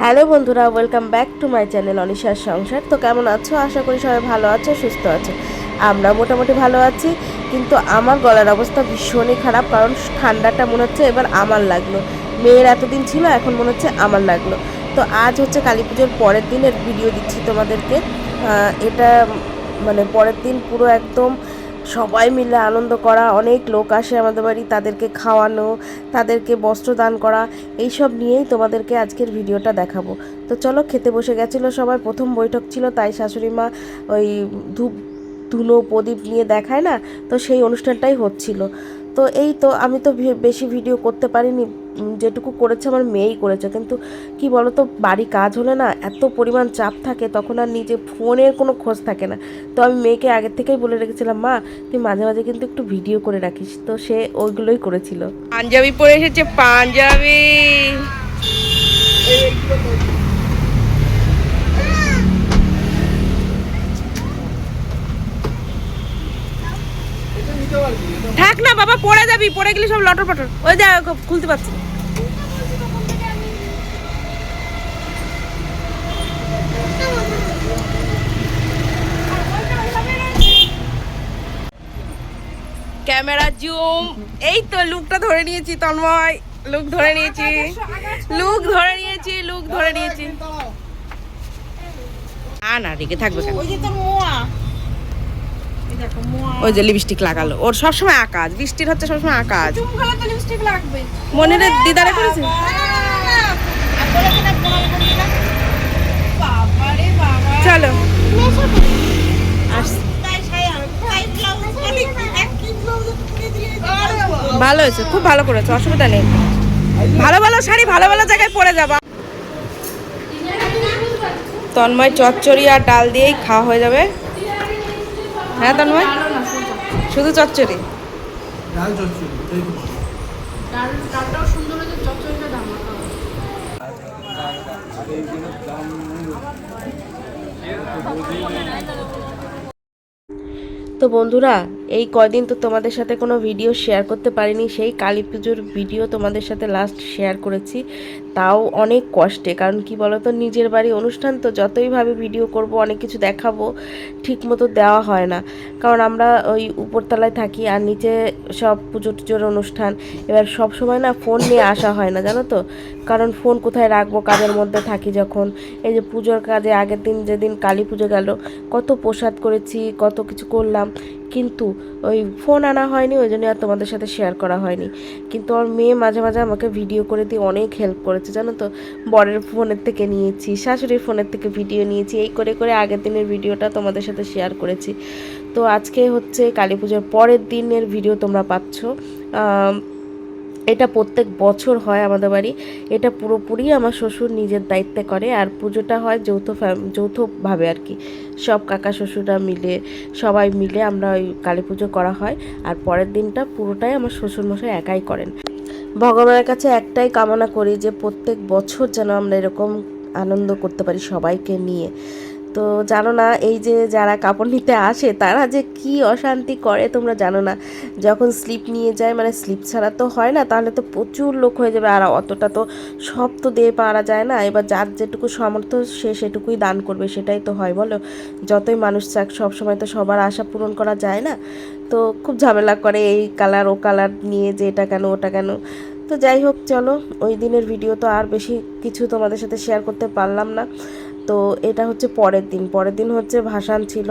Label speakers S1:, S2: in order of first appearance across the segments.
S1: Hello বন্ধুরা welcome back to my channel অনিশার সংসার। তো কেমন আছো? আশা করি সবাই ভালো আছো, সুস্থ আছো। আমরা মোটামুটি ভালো আছি, কিন্তু আমার গলার অবস্থা ভীষণই খারাপ, কারণ ঠান্ডাটা মনে হচ্ছে এবার আমার লাগল। মেয়ের এতদিন ছিল, এখন মনে হচ্ছে আমার লাগল। তো আজ হচ্ছে কালী পুজোর পরের দিনের ভিডিও দিচ্ছি তোমাদেরকে। এটা মানে পরের দিন পুরো একদম সবাই মিলে আনন্দ করা, অনেক লোক আসে আমাদের বাড়ি, তাদেরকে খাওয়ানো, তাদেরকে বস্ত্র দান করা, এইসব নিয়েই তোমাদেরকে আজকের ভিডিওটা দেখাবো। তো চলো খেতে বসে গেছিল সবাই, প্রথম বৈঠক ছিল, তাই শাশুড়ি মা ওই ধূপ ধুনো প্রদীপ নিয়ে দেখায় না, তো সেই অনুষ্ঠানটাই হচ্ছিল। তো এই তো আমি তো বেশি ভিডিও করতে পারিনি যেটুকু করেছে আমার মেয়েই করেছে। কিন্তু কি বলতো, বাড়ি কাজ হলে না এত পরিমাণ চাপ থাকে, তখন আর নিজে ফোনের কোনো খোঁজ থাকে না। তো আমি মেয়েকে আগের থেকেই বলে রেখেছিলাম, মা, তুই মাঝে মাঝে কিন্তু একটু ভিডিও করে রাখিস। তো সে ওইগুলোই করেছিল।
S2: পাঞ্জাবি পরে এসেছে, পাঞ্জাবি। থাক না বাবা, পড়ে যাবি, পড়ে গেলে সব লটর পটর। ওই যা খুলতে পারছি ক্যামেরা জুম। এই তো লুকটা ধরে নিয়েছি, তন্ময়। লুক ধরে নিয়েছি। লুক ধরে নিয়েছি লুক ধরে নিয়েছি। আ, না, রেগে থাকবে
S3: ওই যে তোর মোয়া।
S2: ওই যে লিপস্টিক লাগালো। ওর সবসময় আকাজ বৃষ্টির হচ্ছে সবসময়
S3: লাগবে
S2: মনিরে দিদারে করেছে? চলো। ভালো হয়েছে খুব ভালো করেছে অসুবিধা নেই। ভালো ভালো শাড়ি ভালো ভালো জায়গায় পরে যাবা। তন্ময় চচ্চড়ি আর ডাল দিয়েই খাওয়া হয়ে যাবে। হ্যাঁ তন্ময়? শুধু চচ্চড়ি?
S4: ডাল চচ্চড়ি তাই তো।
S1: বন্ধুরা, এই কয়দিন তো তোমাদের সাথে কোনো ভিডিও শেয়ার করতে পারিনি সেই কালী পুজোর ভিডিও তোমাদের সাথে লাস্ট শেয়ার করেছি তাও অনেক কষ্টে, কারণ কি বলতো, নিজের বাড়ি অনুষ্ঠান তো যতইভাবে ভিডিও করব, অনেক কিছু দেখাবো ঠিক মতো দেওয়া হয় না কারণ আমরা ওই উপরতলায় থাকি আর নিচে সব পুজো টুজোর অনুষ্ঠান। এবার সব সময় না ফোন নিয়ে আসা হয় না, জানো তো? কারণ ফোন কোথায় রাখব, কাজের মধ্যে থাকি যখন? এই যে পুজোর কাজে আগের দিন যেদিন কালী পুজো গেল, কত প্রসাদ করেছি, কত কিছু করলাম। কিন্তু ওই ফোন আনা হয়নি, ওই জন্য আর তোমাদের সাথে শেয়ার করা হয়নি। কিন্তু আমার মেয়ে মাঝে মাঝে আমাকে ভিডিও করে দিয়ে অনেক হেল্প করেছে, জানো তো? বরের ফোনের থেকে নিয়েছি, শাশুড়ির ফোনের থেকে ভিডিও নিয়েছি, এই করে করে আগের দিনের ভিডিওটা তোমাদের সাথে শেয়ার করেছি। তো আজকে হচ্ছে কালী পুজোর পরের দিনের ভিডিও তোমরা পাচ্ছ। এটা প্রত্যেক বছর হয় আমাদের বাড়ি। এটা পুরোপুরি আমার শ্বশুর নিজের দায়িত্বে করে, আর পুজোটা হয় যৌথ যৌথভাবে আর কি। সব কাকা শ্বশুররা মিলে, সবাই মিলে আমরা ওই কালী পুজো করা হয়, আর পরের দিনটা পুরোটাই আমার শ্বশুরমশাই একাই করেন। ভগবানের কাছে একটাই কামনা করি যে প্রত্যেক বছর যেন আমরা এরকম আনন্দ করতে পারি সবাইকে নিয়ে। তো জানো না, এই যে যারা কাপড় নিতে আসে, তারা যে কি অশান্তি করে তোমরা জানো না। যখন স্লিপ নিয়ে যায় মানে স্লিপ ছাড়া তো হয় না, তাহলে তো প্রচুর লোক হয়ে যাবে। আর অতটা তো সব তো দিয়ে পারা যায় না। এবার যার যেটুকু সামর্থ্য, সে সেটুকুই দান করবে, সেটাই তো হয়, বলো? যতই মানুষ চাক সব সময় তো সবার আশা পূরণ করা যায় না। তো খুব ঝামেলা করে এই কালার ও কালার নিয়ে যে এটা কেন, ওটা কেন। তো যাই হোক, চলো, ওই দিনের ভিডিও তো আর বেশি কিছু তোমাদের সাথে শেয়ার করতে পারলাম না। তো এটা হচ্ছে পরের দিন। পরের দিন হচ্ছে ভাসান ছিল।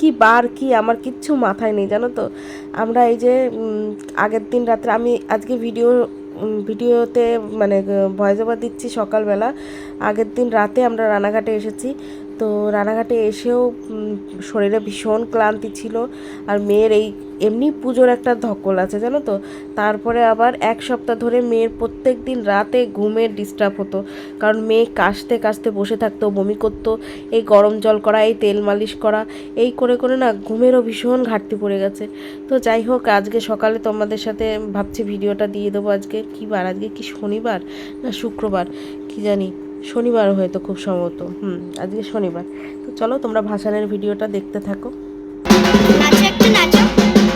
S1: কি বার, কি আমার কিচ্ছু মাথায় নেই, জানো তো? আমরা এই যে আগের দিন রাত্রে আমি আজকে ভিডিও ভিডিওতে মানে ভয়েস ওভার দিচ্ছি সকালবেলা। আগের দিন রাতে আমরা রানাঘাটে এসেছি। তো রানাঘাটে এসেও শরীরে ভীষণ ক্লান্তি ছিল আর মেয়ের এই এমনি পুজোর একটা ধকল আছে, জানো তো? তারপরে আবার এক সপ্তাহ ধরে মেয়ের প্রত্যেক দিন রাতে ঘুমের ডিস্টার্ব হতো। কারণ মেয়ে কাশতে কাশতে বসে থাকতো, বমি করতো, এই গরম জল করা, এই তেল মালিশ করা, এই করে করে না ঘুমেরও ভীষণ ঘাটতি পড়ে গেছে। তো যাই হোক, আজকে সকালে তোমাদের সাথে ভাবছি ভিডিওটা দিয়ে দেবো আজকে। কী বার? আজকে কি শনিবার না শুক্রবার? কি জানি। শনিবার হয়তো খুব সম্ভবত, হুম, আজকে শনিবার। তো চলো তোমরা ভাসানের ভিডিওটা দেখতে থাকো।
S5: নাচো একটু এমন করে নাচো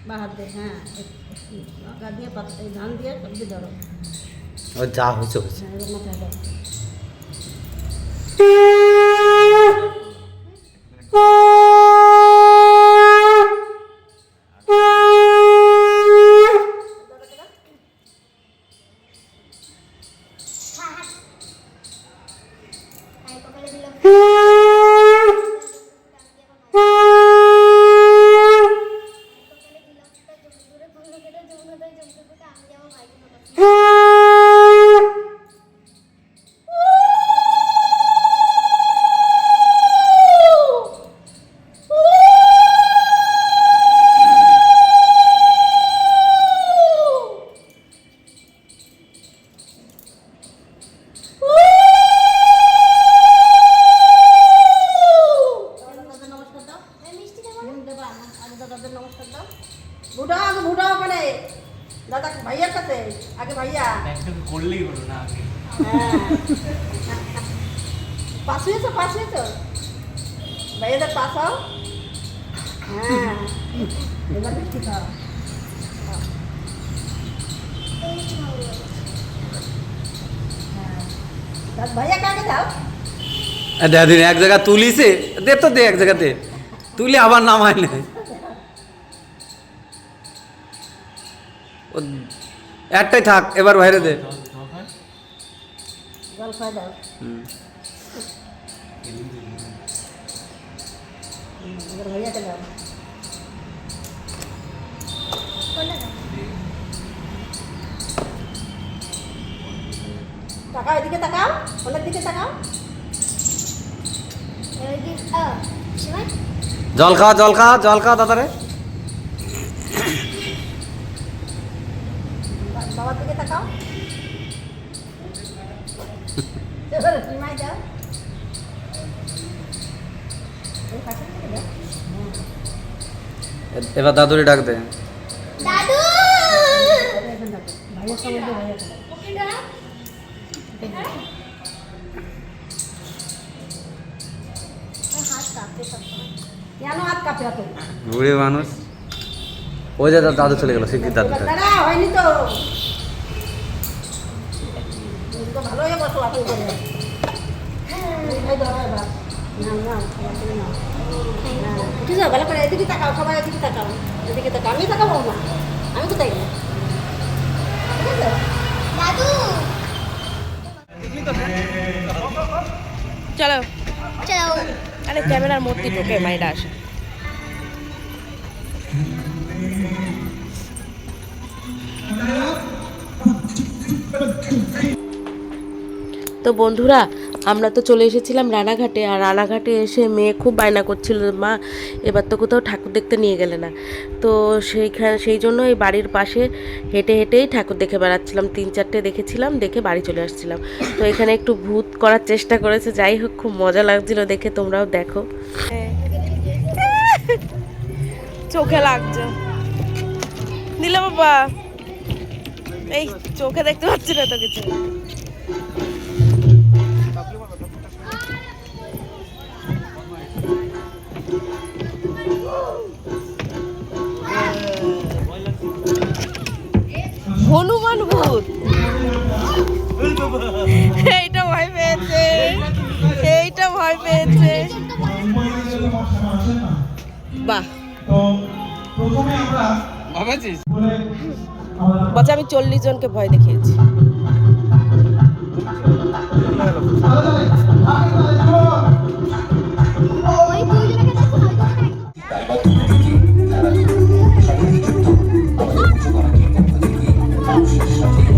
S3: এগুলো ধরো এগুলো বা হাত দিয়ে হ্যাঁ আগা দিয়ে পাতা এই ধান দিয়ে সবজি ধরো।
S6: ও যা হচ্ছে হচ্ছে
S3: হ্যাঁ এবার মাথায় দাও
S5: ভাই কপালে দিলাম আমি আমার ভাইকে ফটো
S3: দাদাদের নমস্কার দাও
S5: মিষ্টি দেবো
S3: হুম, দেবা আগে দাদাদের নমস্কার দাও বুড়াও আগে বুড়াও ওখানে দাদা ভাইয়ার কাছে আগে ভাইয়া
S4: করলেই হলো না আগে
S3: হ্যাঁ পাশ হয়েছো পাশ হয়েছো ভাইয়াদের পাশ হও হ্যাঁ এবার মিষ্টি খাও হ্যাঁ ভাইয়া কাকে দাও
S6: দে দিন এক জায়গা তুলিছে দে তো দে এক জায়গাতে। তুলি আবার নামায় না। ও একটাই থাক এবার বাইরে দে। হুম।
S3: হুম, এবার ভাইয়াকে দাও তাকাও এদিকে তাকাও ফোনের দিকে তাকাও
S6: জল খাওয়া জল খাওয়া জল খাওয়া দাদারে
S3: বাবার দিকে তাকাও এবার নিমাই
S6: দাদুরে ডাক দে।
S5: দাদু!
S3: ভাইয়ের সঙ্গে দিয়ে
S6: বুড়ি মানুষ। ওই যে দাদু চলে গেল শিক্ষিত দাদু।
S3: হয়নি তো। তুমি তো ভালো বসো আপনি ভালো করে এদিকে তাকাও সবাই এদিকে তাকাও এদিকে তাকাও আমি তাকাবো না আমি কোথায়
S5: দাদু
S2: চলো।
S5: চলো।
S2: আরে ক্যামেরার মূর্তি ঢোকে মাইরা আসে।
S1: তো বন্ধুরা আমরা তো চলে এসেছিলাম রানাঘাটে, আর রানাঘাটে এসে মেয়ে খুব বায়না করছিল মা, এবার তো কোথাও ঠাকুর দেখতে নিয়ে গেলে না। তো সেইখানে সেই জন্য এই বাড়ির পাশে হেঁটে হেঁটেই ঠাকুর দেখে বেড়াচ্ছিলাম। তিন চারটে দেখেছিলাম, দেখে বাড়ি চলে আসছিলাম। তো এখানে একটু ভূত করার চেষ্টা করেছে, যাই হোক, খুব মজা লাগছিল দেখে, তোমরাও দেখো।
S2: চোখে লাগছে। দিলে বাবা, এই চোখে দেখতে পাচ্ছি না তো কিছু। হনুমান ভূত। এইটা ভয় পেয়েছে। এইটা ভয় পেয়েছে। বাহ। বলছে, আমি চল্লিশ জনকে ভয় দেখিয়েছি।
S5: Thank
S1: you.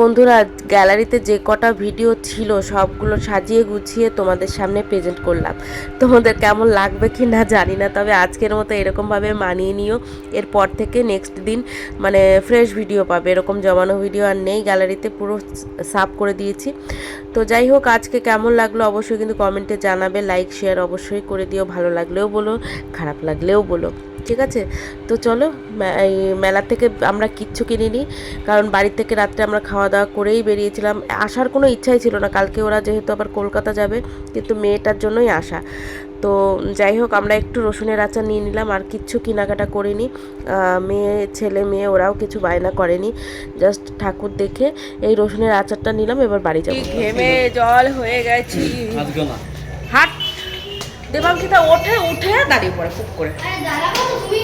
S1: বন্ধুরা, গ্যালারিতে যে কটা ভিডিও ছিল, সবগুলো সাজিয়ে গুছিয়ে তোমাদের সামনে প্রেজেন্ট করলাম। তোমাদের কেমন লাগবে কি না জানি না, তবে আজকের মতো এরকমভাবে মানিয়ে নিও। এরপর থেকে নেক্সট দিন মানে ফ্রেশ ভিডিও পাবে, এরকম জমানো ভিডিও আর নেই। গ্যালারিতে পুরো সাফ করে দিয়েছি। তো যাই হোক, আজকে কেমন লাগল অবশ্যই কিন্তু কমেন্টে জানাবে। লাইক শেয়ার অবশ্যই করে দিও। ভালো লাগলেও বলো, খারাপ লাগলেও বলো। ঠিক আছে? তো চলো মেলা থেকে আমরা কিচ্ছু কিনিনি, কারণ বাড়ি থেকে রাত্রে আমরা খাওয়া দাওয়া করেই বেরিয়েছিলাম। আসার কোনো ইচ্ছাই ছিল না। কালকে ওরা যেহেতু আবার কলকাতা যাবে কিন্তু মেয়েটার জন্যই আসা। তো যাই হোক আমরা একটু রসুনের আচার নিয়ে নিলাম আর কিচ্ছু কেনাকাটা করিনি। মেয়ে ছেলে মেয়ে ওরাও কিছু বায়না করেনি। জাস্ট ঠাকুর দেখে এই রসুনের আচারটা নিলাম এবার বাড়ি যাব।
S2: ঘেমে জল হয়ে গেছি। হাট। দেবাঙ্কিতা ওঠে উঠে দাঁড়িয়ে পড়ে খুব করে।
S5: আরে দাঁড়াবো তুমি